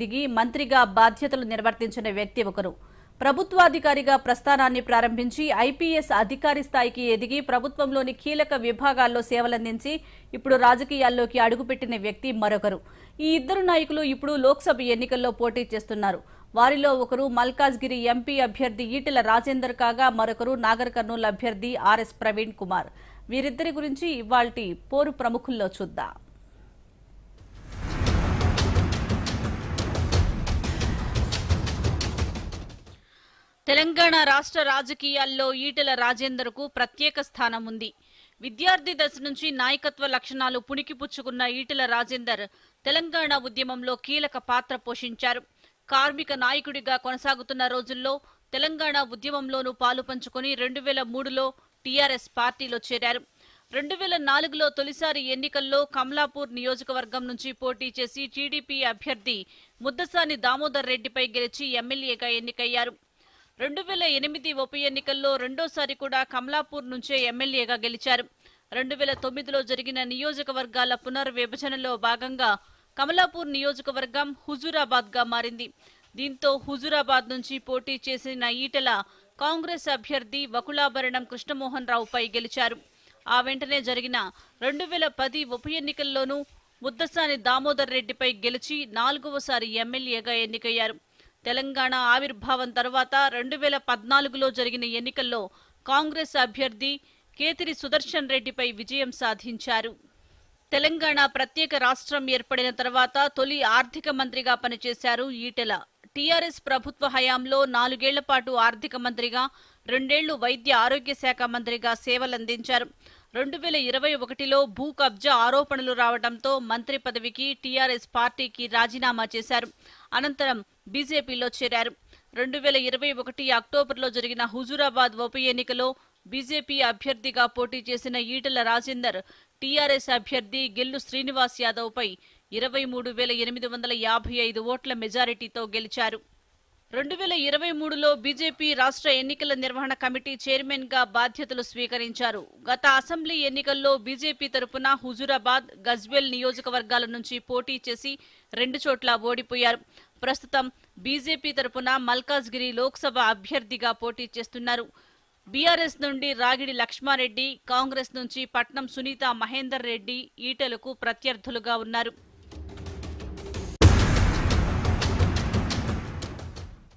దిగి మంత్రిగా బాధ్యతలు నిర్వర్తించిన వ్యక్తి ఒకరు. ప్రభుత్వాధికారిగా ప్రస్థానాన్ని ప్రారంభించి ఐపీఎస్ అధికారి స్థాయికి ఎదిగి ప్రభుత్వంలోని కీలక విభాగాల్లో సేవలందించి ఇప్పుడు రాజకీయాల్లోకి అడుగుపెట్టిన వ్యక్తి మరొకరు. ఈ ఇద్దరు నాయకులు ఇప్పుడు లోక్సభ ఎన్నికల్లో పోటీ చేస్తున్నారు. వారిలో ఒకరు మల్కాజ్గిరి ఎంపీ అభ్యర్థి ఈటెల రాజేందర్ కాగా మరొకరు నాగర్ కర్నూలు అభ్యర్థి ఆర్ఎస్ ప్రవీణ్ కుమార్. వీరిద్దరి గురించి ఇవాల్టి పోరు ప్రముఖుల్లో చూద్దాం. తెలంగాణ రాష్ట్ర రాజకీయాల్లో ఈటెల రాజేందర్కు ప్రత్యేక స్థానం ఉంది విద్యార్థి దశ నుంచి నాయకత్వ లక్షణాలు పుణికిపుచ్చుకున్న ఈటెల రాజేందర్ తెలంగాణ ఉద్యమంలో కీలక పాత్ర పోషించారు. కార్మిక నాయకుడిగా కొనసాగుతున్న రోజుల్లో తెలంగాణ ఉద్యమంలోనూ పాలు పంచుకుని రెండు వేల మూడులో టీఆర్ఎస్ పార్టీలో చేరారు. రెండు వేల నాలుగులో తొలిసారి ఎన్నికల్లో కమలాపూర్ నియోజకవర్గం నుంచి పోటీ చేసి టీడీపీ అభ్యర్థి ముద్దసాని దామోదర్ రెడ్డిపై గెలిచి ఎమ్మెల్యేగా ఎన్నికయ్యారు. రెండు వేల ఎనిమిది ఉప ఎన్నికల్లో రెండోసారి కూడా కమలాపూర్ నుంచే ఎమ్మెల్యేగా గెలిచారు. రెండు వేల తొమ్మిదిలో జరిగిన నియోజకవర్గాల పునర్విభజనలో భాగంగా కమలాపూర్ నియోజకవర్గం హుజూరాబాద్గా మారింది. దీంతో హుజూరాబాద్ నుంచి పోటీ చేసిన ఈటెల కాంగ్రెస్ అభ్యర్థి వకులాభరణం కృష్ణమోహన్ రావుపై గెలిచారు. ఆ వెంటనే జరిగిన రెండు వేల పది ఉప ఎన్నికల్లోనూ ముద్దసాని దామోదర్ రెడ్డిపై గెలిచి నాలుగవసారి ఎమ్మెల్యేగా ఎన్నికయ్యారు. తెలంగాణ ఆవిర్భావం తర్వాత రెండు వేల పద్నాలుగులో జరిగిన ఎన్నికల్లో కాంగ్రెస్ అభ్యర్థి కేతిరి సుదర్శన్ రెడ్డిపై విజయం సాధించారు. తెలంగాణ ప్రత్యేక రాష్ట్రం ఏర్పడిన తర్వాత తొలి ఆర్థిక మంత్రిగా పనిచేశారు ఈటెల. టీఆర్ఎస్ ప్రభుత్వ హయాంలో నాలుగేళ్ళ పాటు ఆర్థిక మంత్రిగా రెండేళ్ళు వైద్య ఆరోగ్య శాఖ మంత్రిగా సేవలందించారు. రెండు వేల ఇరవై ఒకటిలో భూ కబ్జా ఆరోపణలు రావడంతో మంత్రి పదవికి టీఆర్ఎస్ పార్టీకి రాజీనామా చేశారు. అనంతరం బీజేపీలో చేరారు. రెండు వేల ఇరవై ఒకటి అక్టోబర్లో జరిగిన హుజూరాబాద్ ఉప ఎన్నికలో బీజేపీ అభ్యర్థిగా పోటీ చేసిన ఈటల రాజేందర్ టీఆర్ఎస్ అభ్యర్థి గెల్లు శ్రీనివాస్ యాదవ్పై ఇరవై మూడు వేల ఎనిమిది వందల యాభై ఐదు ఓట్ల మెజారిటీతో గెలిచారు. రెండు వేల ఇరవై మూడులో బీజేపీ రాష్ట్ర ఎన్నికల నిర్వహణ కమిటీ చైర్మన్గా బాధ్యతలు స్వీకరించారు. గత అసెంబ్లీ ఎన్నికల్లో బీజేపీ తరపున హుజూరాబాద్ గజ్వెల్ నియోజకవర్గాల నుంచి పోటీ చేసి రెండు చోట్ల ఓడిపోయారు. ప్రస్తుతం బీజేపీ తరపున మల్కాజ్గిరి లోక్సభ అభ్యర్థిగా పోటీ చేస్తున్నారు. బీఆర్ఎస్ నుండి రాగిడి లక్ష్మారెడ్డి కాంగ్రెస్ నుంచి పట్నం సునీత మహేందర్ రెడ్డి ఈటలకు ప్రత్యర్థులుగా ఉన్నారు.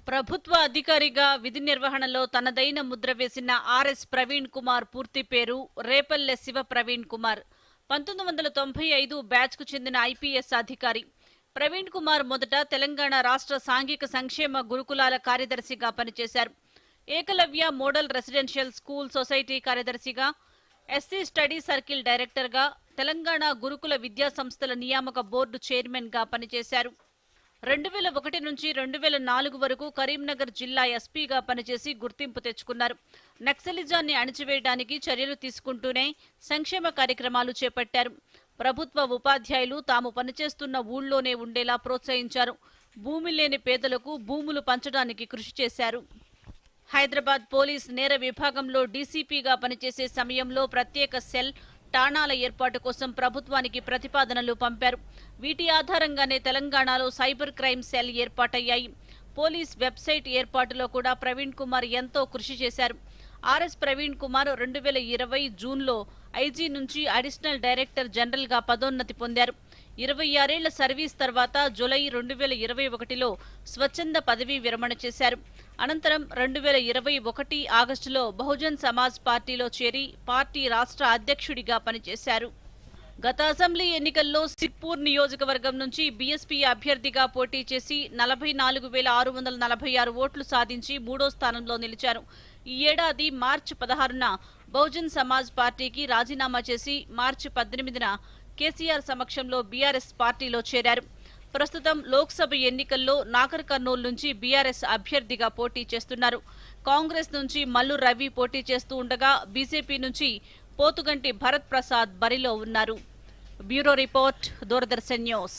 ప్రభుత్వ అధికారిగా విధి నిర్వహణలో తనదైన ముద్ర వేసిన ఆర్ఎస్ ప్రవీణ్ కుమార్ పూర్తి పేరు రేపల్లె శివ ప్రవీణ్ కుమార్. పంతొమ్మిది వందల తొంభై ఐదు బ్యాచ్కు చెందిన ఐపీఎస్ అధికారి. ప్రవీణ్ కుమార్ మొదట తెలంగాణ రాష్ట్ర సాంఘిక సంక్షేమ గురుకులాల కార్యదర్శిగా పనిచేశారు. Eklavya model residential school society కార్యదర్శిగా ఎస్సీ స్టడీ సర్కిల్ డైరెక్టర్గా తెలంగాణ గురుకుల విద్యా సంస్థల నియామక బోర్డు చైర్మన్గా పనిచేశారు. రెండు వేల ఒకటి నుంచి రెండు వేల నాలుగు వరకు కరీంనగర్ జిల్లా ఎస్పీగా పనిచేసి గుర్తింపు తెచ్చుకున్నారు. నక్సలిజాన్ని అణిచివేయడానికి చర్యలు తీసుకుంటూనే సంక్షేమ కార్యక్రమాలు చేపట్టారు. ప్రభుత్వ ఉపాధ్యాయులు తాము పనిచేస్తున్న ఊళ్ళోనే ఉండేలా ప్రోత్సహించారు. భూమి లేని పేదలకు భూములు పంచడానికి కృషి చేశారు. హైదరాబాద్ పోలీస్ నేర విభాగంలో డీసీపీగా పనిచేసే సమయంలో ప్రత్యేక సెల్ ఠాణాల ఏర్పాటు కోసం ప్రభుత్వానికి ప్రతిపాదనలు పంపారు. వీటి ఆధారంగానే తెలంగాణలో సైబర్ క్రైమ్ సెల్ ఏర్పాటయ్యాయి. పోలీస్ వెబ్సైట్ ఏర్పాటులో కూడా ప్రవీణ్ కుమార్ ఎంతో కృషి చేశారు. ఆర్ఎస్ ప్రవీణ్ కుమార్ రెండు వేల ఇరవై జూన్లో ఐజీ నుంచి అడిషనల్ డైరెక్టర్ జనరల్గా పదోన్నతి పొందారు. ఇరవై ఆరేళ్ళ సర్వీస్ తర్వాత జూలై రెండు వేల ఇరవై ఒకటిలో స్వచ్ఛంద పదవీ విరమణ చేశారు. అనంతరం రెండు వేల ఇరవై ఒకటి ఆగస్టులో బహుజన్ సమాజ్ పార్టీలో చేరి పార్టీ రాష్ట్ర అధ్యక్షుడిగా పనిచేశారు. గత అసెంబ్లీ ఎన్నికల్లో సిప్పూర్ నియోజకవర్గం నుంచి బీఎస్పీ అభ్యర్థిగా పోటీ చేసి నలభై నాలుగు వేల ఆరు వందల నలభై ఆరు ఓట్లు సాధించి మూడో స్థానంలో నిలిచారు. ఈ ఏడాది మార్చి పదహారున బహుజన్ సమాజ్ పార్టీకి రాజీనామా చేసి మార్చి పద్దెనిమిదిన కేసీఆర్ సమక్షంలో బీఆర్ఎస్ పార్టీలో చేరారు. ప్రస్తుతం లోక్సభ ఎన్నికల్లో నాగర్ కర్నూలు నుంచి బీఆర్ఎస్ అభ్యర్థిగా పోటీ చేస్తున్నారు. కాంగ్రెస్ నుంచి మల్లు రవి పోటీ చేస్తూ ఉండగా బీజేపీ నుంచి పోతుగంటి భరత్ ప్రసాద్ బరిలో ఉన్నారు. Bureau report Doordarshan news.